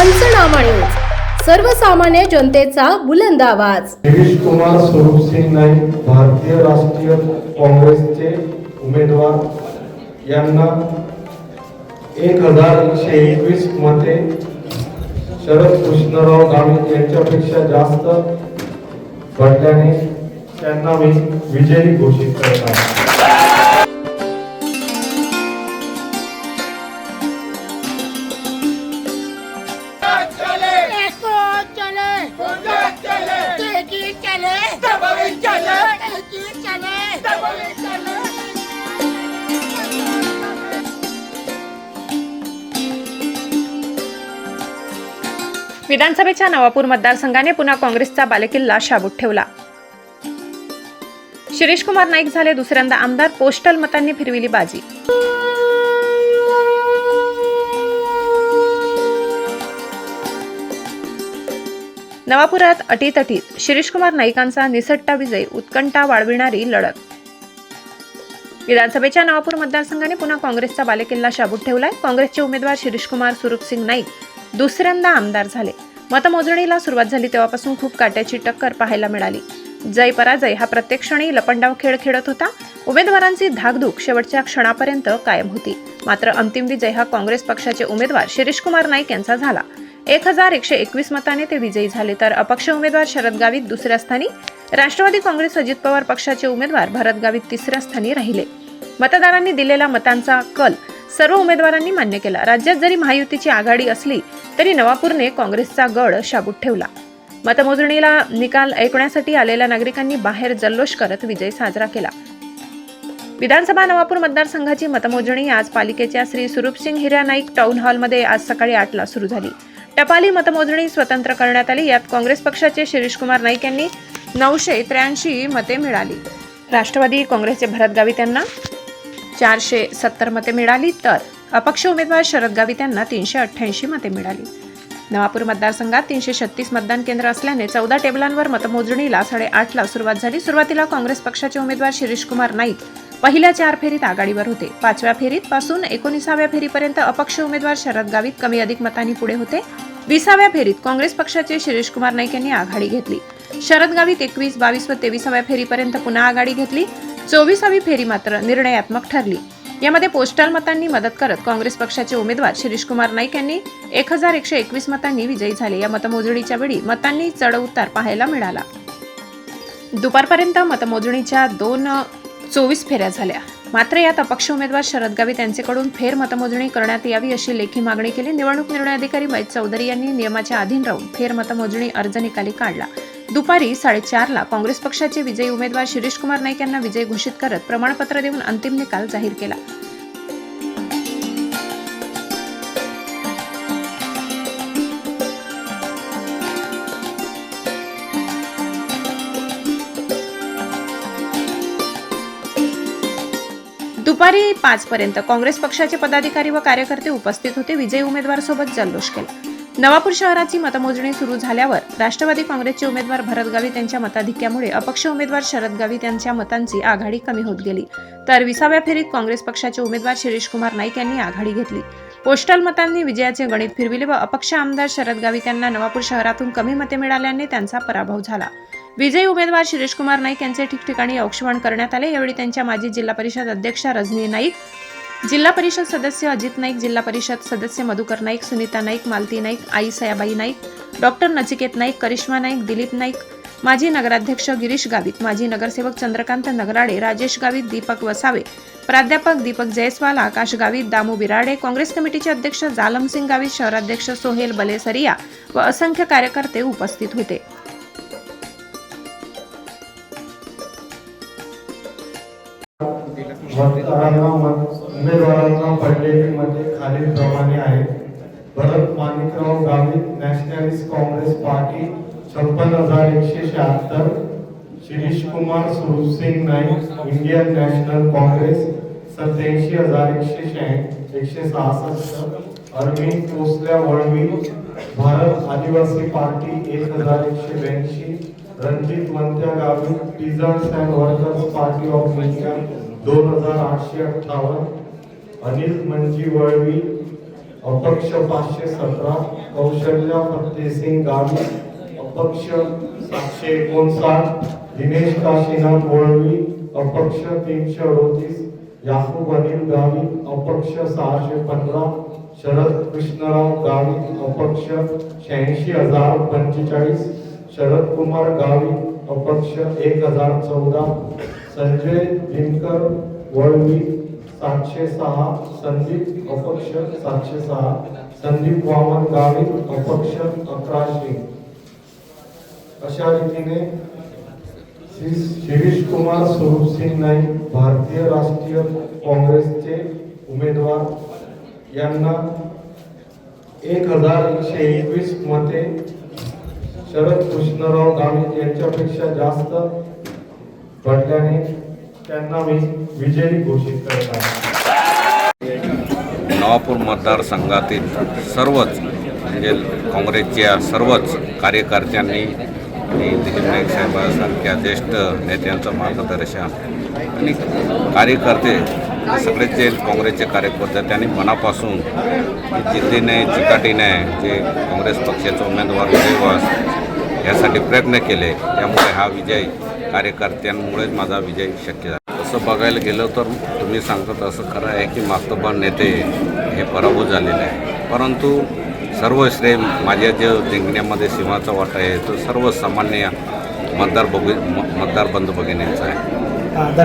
पंचनामा न्यूज. सर्वसामान्य जनतेचा बुलंद आवाज. गिरीश कुमार स्वरूप सिंग नाईक भारतीय राष्ट्रीय काँग्रेसचे उमेदवार. यांना एक हजार एकशे एकवीस मते शरद कृष्णराव गावित यांच्यापेक्षा जास्त पडल्याने त्यांना मी विजयी घोषित करत आहे. विधानसभेच्या नवापूर मतदारसंघाने पुन्हा काँग्रेसचा बालेकिल्ला शाबूत ठेवला. शिरीष कुमार नाईक झाले दुसऱ्यांदा आमदार पोस्टल मतांनी फिरविली बाजी. नवापुरात अटीतटीत शिरीषकुमार नाईकांचा निसट्टा विजय उत्कंठा वाढविणारी लढत. विधानसभेच्या नवापूर मतदारसंघाने पुन्हा काँग्रेसचा बालेकिल्ला शाबूत ठेवलाय. काँग्रेसचे उमेदवार शिरीषकुमार सुरूपसिंग नाईक दुसऱ्यांदा आमदार झाले. मतमोजणीला सुरुवात झाली तेव्हापासून खूप काट्याची टक्कर पाहायला मिळाली. जय पराजय हा प्रत्येक क्षणी लपंडाव खेळ खेळत होता. उमेदवारांची धाकधूक शेवटच्या क्षणापर्यंत कायम होती. मात्र अंतिम विजय हा काँग्रेस पक्षाचे उमेदवार शिरीष कुमार नाईक यांचा झाला. एक हजार एकशे एकवीस मताने ते विजयी झाले तर अपक्ष उमेदवार शरद गावित दुसऱ्या स्थानी राष्ट्रवादी काँग्रेस अजित पवार पक्षाचे उमेदवार भरत गावित तिसऱ्या स्थानी राहिले. मतदारांनी दिलेला मतांचा कल सर्व उमेदवारांनी मान्य केला. राज्यात जरी महायुतीची आघाडी असली तरी नवापूरने काँग्रेसचा गड शाबूत ठेवला. मतमोजणीला निकाल ऐकण्यासाठी आलेल्या नागरिकांनी बाहेर जल्लोष करत विजय साजरा केला. विधानसभा नवापूर मतदारसंघाची मतमोजणी आज पालिकेच्या श्री सुरूपसिंग हिरा नाईक टाऊन हॉलमध्ये आज सकाळी आठला सुरू झाली. टपाली मतमोजणी स्वतंत्र करण्यात आली. यात काँग्रेस पक्षाचे शिरीषकुमार नाईक यांनी नऊशे त्र्याऐंशी मते मिळाली. राष्ट्रवादी काँग्रेसचे भरत गावित यांना चारशे सत्तर मते मिळाली तर अपक्ष उमेदवार शरद गावित यांना तीनशे अठ्ठ्याऐंशी मते मिळाली. नवापूर मतदारसंघात तीनशे छत्तीस मतदान केंद्र असल्याने चौदा टेबलांवर मतमोजणीला साडेआठला सुरुवात झाली. सुरुवातीला काँग्रेस पक्षाचे उमेदवार शिरीष कुमार नाईक पहिल्या चार फेरीत आघाडीवर होते. पाचव्या फेरीत पासून एकोणीसाव्या फेरीपर्यंत अपक्ष उमेदवार शरद गावित कमी अधिक मतांनी पुढे होते. विसाव्या फेरीत काँग्रेस पक्षाचे शिरीष कुमार नाईक यांनी आघाडी घेतली. शरद गावित एकवीस बावीस व तेविसाव्या फेरीपर्यंत पुन्हा आघाडी घेतली. चोवीसावी फेरी मात्र निर्णयात्मक ठरली. यामध्ये पोस्टल मतांनी मदत करत काँग्रेस पक्षाचे उमेदवार शिरीष कुमार नाईक यांनी एक हजार एकशे एकवीस मतांनी विजयी झाले. या मतमोजणीच्या वेळी मतांनी चढउतार पाहायला मिळाला. दुपारपर्यंत मतमोजणीच्या दोन चोवीस फेऱ्या झाल्या. मात्र यात अपक्ष उमेदवार शरद गावित यांचेकडून फेर मतमोजणी करण्यात यावी अशी लेखी मागणी केली. निवडणूक निर्णय अधिकारी वैद चौधरी यांनी नियमाच्या अधीन राहून फेर मतमोजणी अर्ज निकाली काढला. दुपारी साडेचारला काँग्रेस पक्षाचे विजयी उमेदवार शिरीष कुमार नाईक यांना विजय घोषित करत प्रमाणपत्र देऊन अंतिम निकाल जाहीर केला. दुपारी पाच पर्यंत काँग्रेस पक्षाचे पदाधिकारी व कार्यकर्ते उपस्थित होते. विजयी उमेदवार सोबत जल्लोष केला. नवापूर शहराची मतमोजणी सुरू झाल्यावर राष्ट्रवादी काँग्रेसचे उमेदवार भरत गावित यांच्या मताधिक्यामुळे अपक्ष उमेदवार शरद गावित यांच्या मतांची आघाडी कमी होत गेली. तर विसाव्या फेरीत काँग्रेस पक्षाचे उमेदवार शिरीष कुमार नाईक यांनी आघाडी घेतली. पोस्टल मतांनी विजयाचे गणित फिरविले व अपक्ष आमदार शरद गावित यांना नवापूर शहरातून कमी मते मिळाल्याने त्यांचा पराभव झाला. विजयी उमेदवार शिरीष कुमार नाईक यांचे ठिकठिकाणी औक्षवण करण्यात आले. यावेळी त्यांच्या माजी जिल्हा परिषद अध्यक्षा रजनी नाईक जिल्हा परिषद सदस्य अजित नाईक जिल्हा परिषद सदस्य मधुकर नाईक सुनीता नाईक मालती नाईक आई सयाबाई नाईक डॉक्टर नचिकेत नाईक करिश्मा नाईक दिलीप नाईक माजी नगराध्यक्ष गिरीश गावित माजी नगरसेवक चंद्रकांत नगराडे राजेश गावित दीपक वसावे प्राध्यापक दीपक जयस्वाल आकाश गावित दामू बिराडे काँग्रेस कमिटीचे अध्यक्ष जालमसिंग गावित शहराध्यक्ष सोहेल बलेसरिया व असंख्य कार्यकर्ते उपस्थित होते. उमेदवारांना पडलेली मते खालीलप्रमाणे आहेत. Bharat Manikrao Gavit, Nationalist Congress Party, छप्पन हज़ार एकशे शहात्तर, Shirish Kumar, Sursing Naik, Indian National Congress, सत्याऐंशी हज़ार एकशे शहाऐं एकशे सहासष्ट, अरविंद कोसल्या वळवी, भारत आदिवासी पार्टी, एक हज़ार एकशे ब्याऐंशी, Ranjit Mantya Gavit Peasants and Workers Party of India, दोन हज़ार आठशे अठ्ठावन्न अनिल मंजी वळवी अपक्ष पाचशे सतरा कौशल्य फतेसिंग गावी अपक्ष सातशे एकोणसाठ दिनेश काशीनाथ वळवी अपक्ष तीनशे अडोतीस याकूब अनिल गावी अपक्ष सहाशे पंधरा शरद कृष्णराव गावी अपक्ष शहाऐंशी हजार पंचेचाळीस शरद कुमार गावी अपक्ष एक हजार चौदा संजय दिनकर वळवी सातशे सहा संदीप अपक्ष सातशे सहा संदीप वामन गावित अपक्ष अकराशे. अशा रीतीने श्री शिरीष कुमार स्वरूप सिंग नाईक भारतीय राष्ट्रीय काँग्रेसचे उमेदवार. यांना एक हजार एकशे एकवीस मते शरद कृष्णराव गावित यांच्यापेक्षा जास्त पडल्याने त्यांना मी विजयी घोषित करत आहे. नवापूर मतदारसंघातील सर्वच म्हणजे काँग्रेसच्या सर्वच कार्यकर्त्यांनी आणि दिलीप नाईक साहेबांसारख्या ज्येष्ठ नेत्यांचं मार्गदर्शन आणि कार्यकर्ते सगळेच जे काँग्रेसचे कार्यकर्ते त्यांनी मनापासून जिद्दीने चिकाटीने जे काँग्रेस पक्षाचे उमेदवार विजयवास यासाठी प्रयत्न केले. त्यामुळे हा विजय कार्यकर्त्यांमुळेच माझा विजय शक्य झाला. तसं बघायला गेलं तर तुम्ही सांगतात असं खरं आहे की मातोबा नेते हे पराभूत झालेले आहे. परंतु सर्व श्रेय माझ्या जे जिंकण्यामध्ये सीमाचा वाटा आहे तो सर्व सामान्य मतदार बघू म- मतदार बंधू भगिनींचा आहे. धन्यवाद.